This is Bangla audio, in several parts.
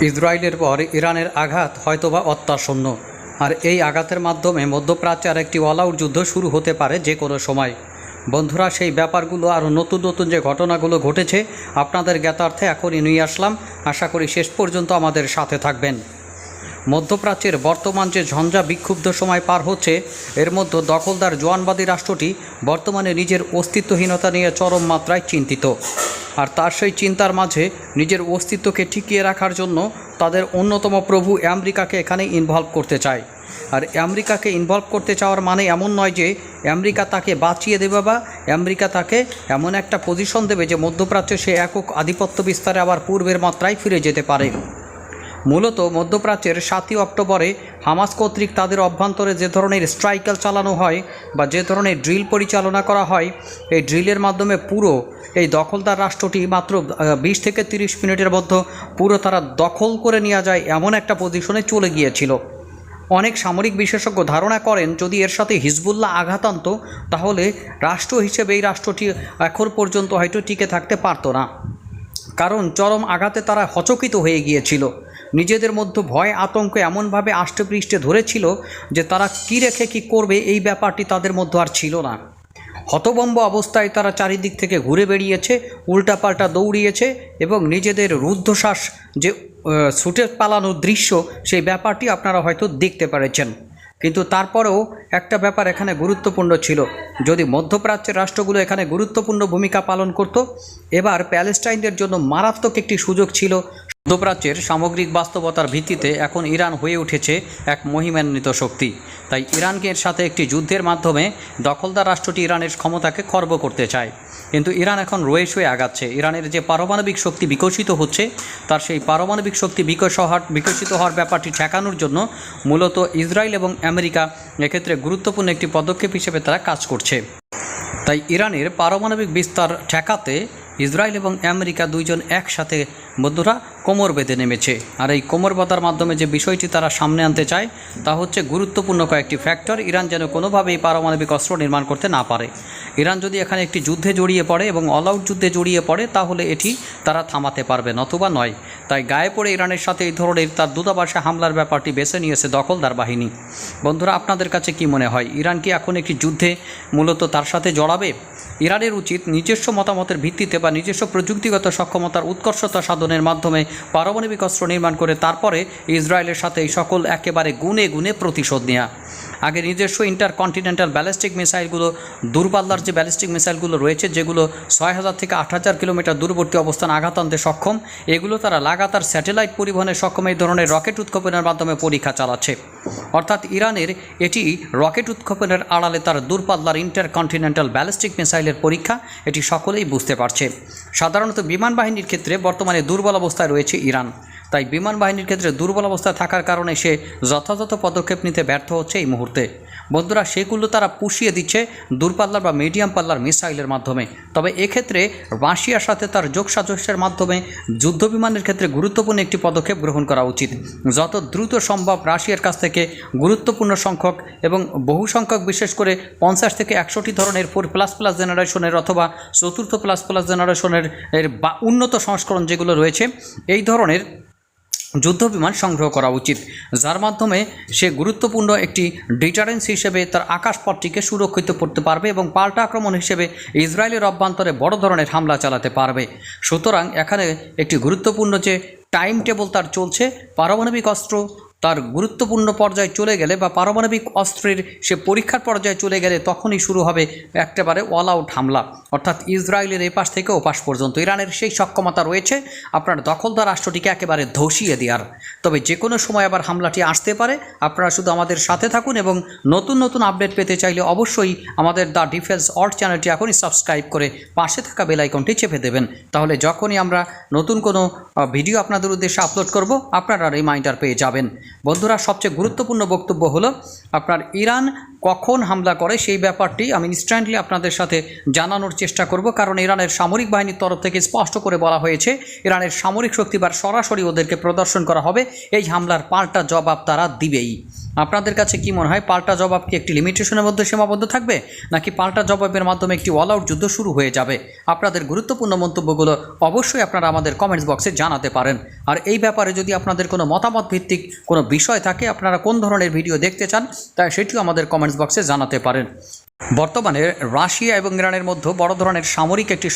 ইসরায়েলের পর ইরানের আঘাত হয়তোবা অত্যাসন্ন আর এই আঘাতের মাধ্যমে মধ্যপ্রাচ্যে আর একটি অল আউট যুদ্ধ শুরু হতে পারে যে কোনো সময়। বন্ধুরা, সেই ব্যাপারগুলো আরও নতুন নতুন যে ঘটনাগুলো ঘটেছে, আপনাদের জ্ঞাতার্থে এখনই নিয়ে আসলাম। আশা করি শেষ পর্যন্ত আমাদের সাথে থাকবেন। মধ্যপ্রাচ্যের বর্তমান যে ঝঞ্ঝা বিক্ষুব্ধ সময় পার হচ্ছে, এর মধ্যে দখলদার জোয়ানবাদী রাষ্ট্রটি বর্তমানে নিজের অস্তিত্বহীনতা নিয়ে চরম মাত্রায় চিন্তিত। আর তার সেই চিন্তার মাঝে নিজের অস্তিত্বকে টিকিয়ে রাখার জন্য তাদের অন্যতম প্রভু আমেরিকাকে এখানে ইনভলভ করতে চায়। আর আমেরিকাকে ইনভলভ করতে চাওয়ার মানে এমন নয় যে আমেরিকা তাকে বাঁচিয়ে দেবে বা আমেরিকা তাকে এমন একটা পজিশন দেবে যে মধ্যপ্রাচ্যে সে একক আধিপত্য বিস্তারে আবার পূর্বের মাত্রায় ফিরে যেতে পারে। মূলত মধ্যপ্রাচ্যের সাতই অক্টোবরে হামাস কর্তৃক তাদের অভ্যন্তরে যে ধরনের স্ট্রাইকাল চালানো হয় বা যে ধরনের ড্রিল পরিচালনা করা হয়, এই ড্রিলের মাধ্যমে পুরো এই দখলদার রাষ্ট্রটি মাত্র বিশ থেকে তিরিশ মিনিটের মধ্যে পুরো তারা দখল করে নেওয়া যায় এমন একটা পজিশনে চলে গিয়েছিল। অনেক সামরিক বিশেষজ্ঞ ধারণা করেন, যদি এর সাথে হিজবুল্লাহ আঘাত আনত, তাহলে রাষ্ট্র হিসেবে এই রাষ্ট্রটি এখন পর্যন্ত হয়তো টিকে থাকতে পারতো না। কারণ চরম আঘাতে তারা হচকিত হয়ে গিয়েছিল। নিজেদের মধ্যে ভয়, আতঙ্ক এমনভাবে আষ্টেপৃষ্ঠে ধরেছিল যে তারা কী রেখে কী করবে, এই ব্যাপারটি তাদের মধ্যে আর ছিল না। হতবম্ব অবস্থায় তারা চারিদিক থেকে ঘুরে বেরিয়েছে উল্টাপাল্টা দৌড়িয়েছে এবং নিজেদের রুদ্ধশ্বাস যে ছুটে পালানোর দৃশ্য, সেই ব্যাপারটি আপনারা হয়তো দেখতে পেরেছেন। কিন্তু তারপরেও একটা ব্যাপার এখানে গুরুত্বপূর্ণ ছিল। যদি মধ্যপ্রাচ্যের রাষ্ট্রগুলো এখানে গুরুত্বপূর্ণ ভূমিকা পালন করত, এবার প্যালেস্টাইনদের জন্য মারাত্মক একটি সুযোগ ছিল। মধ্যপ্রাচ্যের সামগ্রিক বাস্তবতার ভিত্তিতে এখন ইরান হয়ে উঠেছে এক মহিমান্বিত শক্তি। তাই ইরানকে এর সাথে একটি যুদ্ধের মাধ্যমে দখলদার রাষ্ট্রটি ইরানের ক্ষমতাকে খর্ব করতে চায়। কিন্তু ইরান এখন রয়ে শুয়ে আগাচ্ছে। ইরানের যে পারমাণবিক শক্তি বিকশিত হচ্ছে, তার সেই পারমাণবিক শক্তি বিকশ হওয়ার বিকশিত হওয়ার ব্যাপারটি ঠেকানোর জন্য মূলত ইসরায়েল এবং আমেরিকা এক্ষেত্রে গুরুত্বপূর্ণ একটি পদক্ষেপ হিসেবে তারা কাজ করছে। তাই ইরানের পারমাণবিক বিস্তার ঠেকাতে ইসরায়েল এবং আমেরিকা দুইজন একসাথে বন্ধুরা কোমর বেঁধে নেমেছে। আর এই কোমর বাঁধার মাধ্যমে যে বিষয়টি তারা সামনে আনতে চায়, তা হচ্ছে গুরুত্বপূর্ণ কয়েকটি ফ্যাক্টর। ইরান যেন কোনোভাবেই পারমাণবিক অস্ত্র নির্মাণ করতে না পারে। ইরান যদি এখানে একটি যুদ্ধে জড়িয়ে পড়ে এবং অল আউট যুদ্ধে জড়িয়ে পড়ে, তাহলে এটি তারা থামাতে পারবে নতুবা নয়। তাই গায়ে পড়ে ইরানের সাথে এই ধরনের তার দূতাবাসে হামলার ব্যাপারটি বেছে নিয়েছে দখলদার বাহিনী। বন্ধুরা, আপনাদের কাছে কি মনে হয়? ইরান কি এখন একটি যুদ্ধে মূলত তার সাথে জড়াবে? ইরানের উচিত নিজস্ব মতামতের ভিত্তিতে বা নিজস্ব প্রযুক্তিগত সক্ষমতার উৎকর্ষতা সাধনের মাধ্যমে পারমাণবিক অস্ত্র নির্মাণ করে তারপরে ইসরায়েলের সাথে এই সকল একেবারে গুণে গুণে প্রতিশোধ নেওয়া আগে নিজস্ব ইন্টারকন্টিনেন্টাল ব্যালিস্টিক মিসাইলগুলো, দূরপাল্লার যে ব্যালিস্টিক মিসাইলগুলো রয়েছে, যেগুলো ছয় হাজার থেকে আট হাজার কিলোমিটার দূরবর্তী অবস্থান আঘাত আনতে সক্ষম, এগুলো তারা লাগাতার স্যাটেলাইট পরিবহনে সক্ষম এই ধরনের রকেট উৎক্ষেপণের মাধ্যমে পরীক্ষা চালাচ্ছে। অর্থাৎ ইরানের এটি রকেট উৎক্ষেপণের আড়ালে তার দূরপাল্লার ইন্টারকন্টিনেন্টাল ব্যালিস্টিক মিসাইলের পরীক্ষা, এটি সকলেই বুঝতে পারছে। সাধারণত বিমান বাহিনীর ক্ষেত্রে বর্তমানে দুর্বল অবস্থায় রয়েছে ইরান। তাই বিমান বাহিনীর ক্ষেত্রে দুর্বল অবস্থা থাকার কারণে সে যথাযথ পদক্ষেপ নিতে ব্যর্থ হচ্ছে এই মুহূর্তে। বন্ধুরা, সেগুলো তারা পুষিয়ে দিচ্ছে দূরপাল্লার বা মিডিয়াম পাল্লার মিসাইলের মাধ্যমে। তবে এক্ষেত্রে রাশিয়ার সাথে তার যোগসাজস্যের মাধ্যমে যুদ্ধ বিমানের ক্ষেত্রে গুরুত্বপূর্ণ একটি পদক্ষেপ গ্রহণ করা উচিত। যত দ্রুত সম্ভব রাশিয়ার কাছ থেকে গুরুত্বপূর্ণ সংখ্যক এবং বহু সংখ্যক, বিশেষ করে পঞ্চাশ থেকে একশোটি ধরনের ফোর প্লাস প্লাস জেনারেশনের অথবা চতুর্থ প্লাস প্লাস জেনারেশনের বা উন্নত সংস্করণ যেগুলো রয়েছে, এই ধরনের যুদ্ধবিমান সংগ্রহ করা উচিত, যার মাধ্যমে সে গুরুত্বপূর্ণ একটি ডিটারেন্স হিসেবে তার আকাশপথটিকে সুরক্ষিত করতে পারবে এবং পাল্টা আক্রমণ হিসেবে ইসরায়েলের অভ্যন্তরে বড় ধরনের হামলা চালাতে পারবে। সুতরাং এখানে একটি গুরুত্বপূর্ণ যে টাইম টেবল তার চলছে, পারমাণবিক অস্ত্র তার গুরুত্বপূর্ণ পর্যায়ে চলে গেলে বা পারমাণবিক অস্ত্রের সে পরীক্ষার পর্যায়ে চলে গেলে তখনই শুরু হবে একেবারে অল আউট হামলা। অর্থাৎ ইসরায়েলের এপাশ থেকে ওপাশ পর্যন্ত। ইরানের সেই সক্ষমতা রয়েছে, আপনার দখলদার রাষ্ট্রটিকে একেবারে ধসিয়ে দেওয়ার। তবে যে কোনো সময় আবার হামলাটি আসতে পারে, আপনারা শুধু আমাদের সাথে থাকুন এবং নতুন নতুন আপডেট পেতে চাইলে অবশ্যই আমাদের দ্য ডিফেন্স অল্ট চ্যানেলটি এখনই সাবস্ক্রাইব করে পাশে থাকা বেল আইকনটি চেপে দেবেন। তাহলে যখনই আমরা নতুন কোনো ভিডিও আপনাদের উদ্দেশ্যে আপলোড করব, আপনারা রিমাইন্ডার পেয়ে যাবেন। বন্ধুরা সবচেয়ে গুরুত্বপূর্ণ বক্তব্য হলো আপনার ইরান কখন হামলা করে সেই ব্যাপারটি আমি ইনস্ট্যান্টলি আপনাদের সাথে জানানোর চেষ্টা করব, কারণ ইরানের সামরিক বাহিনীর তরফ থেকে স্পষ্ট করে বলা হয়েছে ইরানের সামরিক শক্তিবার সরাসরি ওদেরকে প্রদর্শন করা হবে। এই হামলার পাল্টা জবাব তারা দিবেই। আপনাদের কাছে কি মনে হয়, পাল্টা জবাব কি একটি লিমিটেশনের মধ্যে সীমাবদ্ধ থাকবে, নাকি পাল্টা জবাবের মাধ্যমে একটি অল আউট যুদ্ধ শুরু হয়ে যাবে? আপনাদের গুরুত্বপূর্ণ মন্তব্যগুলো অবশ্যই আপনারা আমাদের কমেন্টস বক্সে জানাতে পারেন। আর এই ব্যাপারে যদি আপনাদের কোনো মতামত ভিত্তিক কোনো বিষয় থাকে, আপনারা কোন ধরনের ভিডিও দেখতে চান তাই সেটিও আমাদের কমেন্টস বক্সে জানাতে পারেন। বর্তমানে রাশিয়া এবং ইরানের মধ্যে বড় ধরনের সামরিক একটি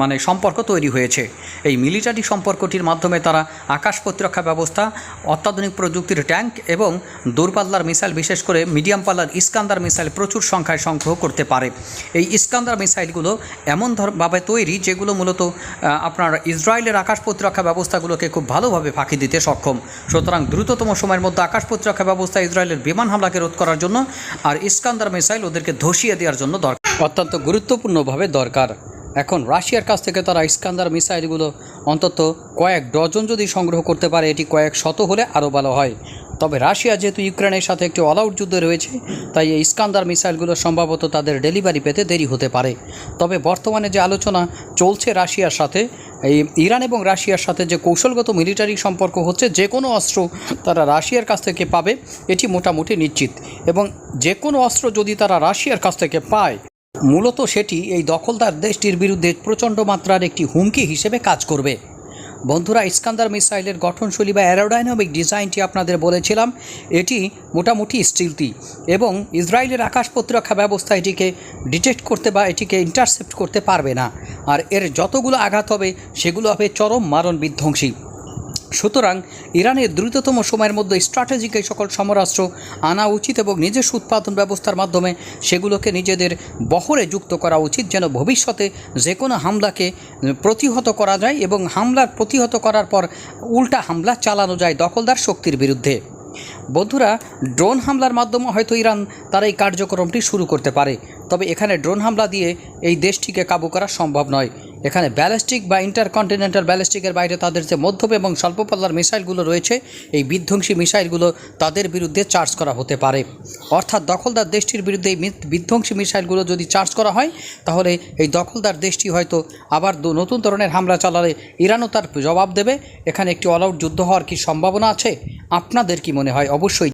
মানে সম্পর্ক তৈরি হয়েছে। এই মিলিটারি সম্পর্কটির মাধ্যমে তারা আকাশ প্রতিরক্ষা ব্যবস্থা, অত্যাধুনিক প্রযুক্তির ট্যাঙ্ক এবং দূরপাল্লার মিসাইল, বিশেষ করে মিডিয়াম পাল্লার ইস্কান্দার মিসাইল প্রচুর সংখ্যায় সংগ্রহ করতে পারে। এই ইস্কান্দার মিসাইলগুলো এমন ভাবে তৈরি যেগুলো মূলত আপনার ইসরায়েলের আকাশ প্রতিরক্ষা ব্যবস্থাগুলোকে খুব ভালোভাবে ফাঁকি দিতে সক্ষম। সুতরাং দ্রুততম সময়ের মধ্যে আকাশ প্রতিরক্ষা ব্যবস্থা ইসরায়েলের বিমান হামলাকে রোধ করার জন্য আর ইস্কান্দার মিসাইল ওদেরকে ধসিয়ে দেওয়ার জন্য দরকার। অত্যন্ত গুরুত্বপূর্ণভাবে দরকার। এখন রাশিয়ার কাছ থেকে তারা ইস্কান্দার মিসাইলগুলো অন্তত কয়েক ডজন যদি সংগ্রহ করতে পারে, এটি কয়েক শত হলে আরও ভালো হয়। তবে রাশিয়া যেহেতু ইউক্রেনের সাথে একটি অল আউট যুদ্ধ রয়েছে, তাই এই ইস্কান্দার মিসাইলগুলো সম্ভবত তাদের ডেলিভারি পেতে দেরি হতে পারে। তবে বর্তমানে যে আলোচনা চলছে রাশিয়ার সাথে, এই ইরান এবং রাশিয়ার সাথে যে কৌশলগত মিলিটারি সম্পর্ক হচ্ছে, যে কোনো অস্ত্র তারা রাশিয়ার কাছ থেকে পাবে, এটি মোটামুটি নিশ্চিত। এবং যে কোনো অস্ত্র যদি তারা রাশিয়ার কাছ থেকে পায়, মূলত সেটি এই দখলদার দেশটির বিরুদ্ধে প্রচণ্ড মাত্রার একটি হুমকি হিসেবে কাজ করবে। বন্ধুরা, ইস্কান্দার মিসাইলের গঠনশৈলী বা অ্যারোডাইনামিক ডিজাইনটি আপনাদের বলেছিলাম, এটি মোটামুটি স্টিলতি এবং ইসরায়েলের আকাশ প্রতিরক্ষা ব্যবস্থা এটিকে ডিটেক্ট করতে বা এটিকে ইন্টারসেপ্ট করতে পারবে না। আর এর যতগুলো আঘাত হবে, সেগুলো হবে চরম মারণ বিধ্বংসী। সুতরাং ইরানের দ্রুততম সময়ের মধ্যে স্ট্র্যাটেজিক এই সকল সমরাস্ত্র আনা উচিত এবং নিজস্ব উৎপাদন ব্যবস্থার মাধ্যমে সেগুলোকে নিজেদের বহরে যুক্ত করা উচিত, যেন ভবিষ্যতে যে কোনো হামলাকে প্রতিহত করা যায় এবং হামলার প্রতিহত করার পর উল্টা হামলা চালানো যায় দখলদার শক্তির বিরুদ্ধে। বন্ধুরা, ড্রোন হামলার মাধ্যমে হয়তো ইরান তার এই কার্যক্রমটি শুরু করতে পারে, তবে এখানে ড্রোন হামলা দিয়ে এই দেশটিকে কাবু করা সম্ভব নয়। এখানে ব্যালিস্টিক বা ইন্টারকন্টিনেন্টাল ব্যালিস্টিকের বাইরে তাদের যে মধ্যম এবং স্বল্প পাল্লার মিসাইলগুলো রয়েছে, এই বিধ্বংসী মিসাইলগুলো তাদের বিরুদ্ধে চার্জ করা হতে পারে। অর্থাৎ দখলদার দেশটির বিরুদ্ধে এই বিধ্বংসী মিসাইলগুলো যদি চার্জ করা হয়, তাহলে এই দখলদার দেশটি হয়তো আবার নতুন ধরনের হামলা চালালে ইরানও তার জবাব দেবে। এখানে একটি অল আউট যুদ্ধ হওয়ার কি সম্ভাবনা আছে? আপনাদের কি মনে হয়? অবশ্যই